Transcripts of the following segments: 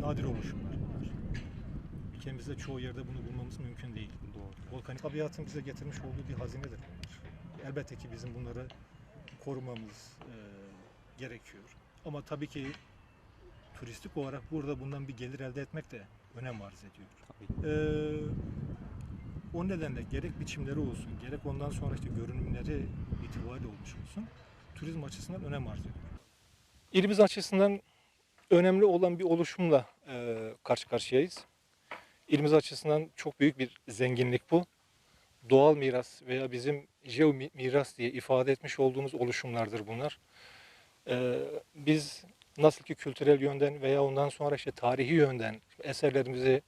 nadir oluşumlar bunlar. Ülkemizde çoğu yerde bunu bulmamız mümkün değil. Doğru. Volkanik tabiatın bize getirmiş olduğu bir hazinedir bunlar. Elbette ki bizim bunları korumamız e, gerekiyor. Ama tabii ki turistik olarak burada bundan bir gelir elde etmek de önem arz ediyor. Tabii. Ee, o nedenle gerek biçimleri olsun, gerek ondan sonra işte görünümleri itibariyle olmuş olsun, turizm açısından önem arz ediyor. İlimiz açısından önemli olan bir oluşumla e, karşı karşıyayız. İlimiz açısından çok büyük bir zenginlik bu. Doğal miras veya bizim jeo mi- miras diye ifade etmiş olduğumuz oluşumlardır bunlar. Ee, biz nasıl ki kültürel yönden veya ondan sonra işte tarihi yönden eserlerimizi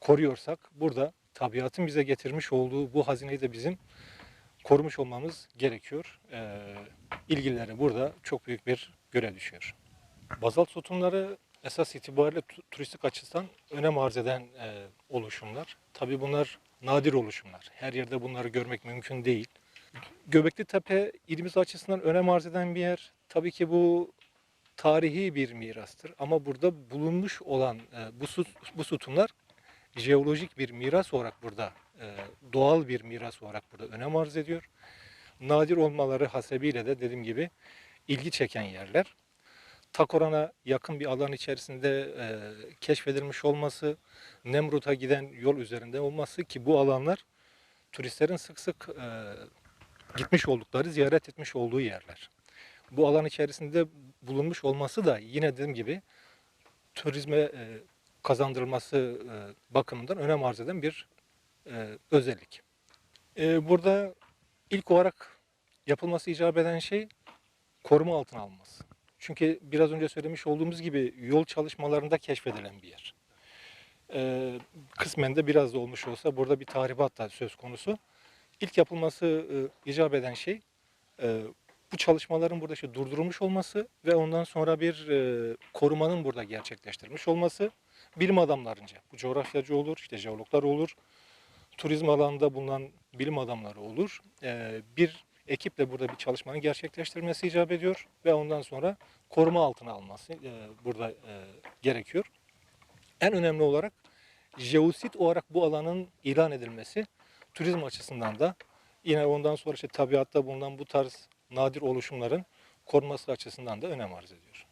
koruyorsak burada tabiatın bize getirmiş olduğu bu hazineyi de bizim korumuş olmamız gerekiyor. Ee, ilgililere burada çok büyük bir görev düşüyor. Bazalt sütunları esas itibariyle tu- turistik açıdan önem arz eden e, oluşumlar. Tabii bunlar nadir oluşumlar. Her yerde bunları görmek mümkün değil. Göbekli Tepe ilimiz açısından önem arz eden bir yer. Tabii ki bu tarihi bir mirastır ama burada bulunmuş olan e, bu, bu sütunlar jeolojik bir miras olarak burada, e, doğal bir miras olarak burada önem arz ediyor. Nadir olmaları hasebiyle de dediğim gibi ilgi çeken yerler. Takoran'a yakın bir alan içerisinde e, keşfedilmiş olması, Nemrut'a giden yol üzerinde olması ki bu alanlar turistlerin sık sık e, gitmiş oldukları, ziyaret etmiş olduğu yerler. Bu alan içerisinde bulunmuş olması da yine dediğim gibi turizme e, kazandırılması e, bakımından önem arz eden bir e, özellik. E, burada ilk olarak yapılması icap eden şey koruma altına alınması. Çünkü biraz önce söylemiş olduğumuz gibi yol çalışmalarında keşfedilen bir yer. E, kısmen de biraz da olmuş olsa burada bir tahribat da söz konusu. İlk yapılması e, icap eden şey e, bu çalışmaların burada işte durdurulmuş olması ve ondan sonra bir e, korumanın burada gerçekleştirilmiş olması bilim adamlarınca. Bu coğrafyacı olur, işte jeologlar olur, turizm alanında bulunan bilim adamları olur. E, bir ekiple burada bir çalışmanın gerçekleştirilmesi icap ediyor ve ondan sonra koruma altına alması e, burada e, gerekiyor. En önemli olarak jeosit olarak bu alanın ilan edilmesi turizm açısından da yine ondan sonra işte tabiatta bulunan bu tarz nadir oluşumların korunması açısından da önem arz ediyor.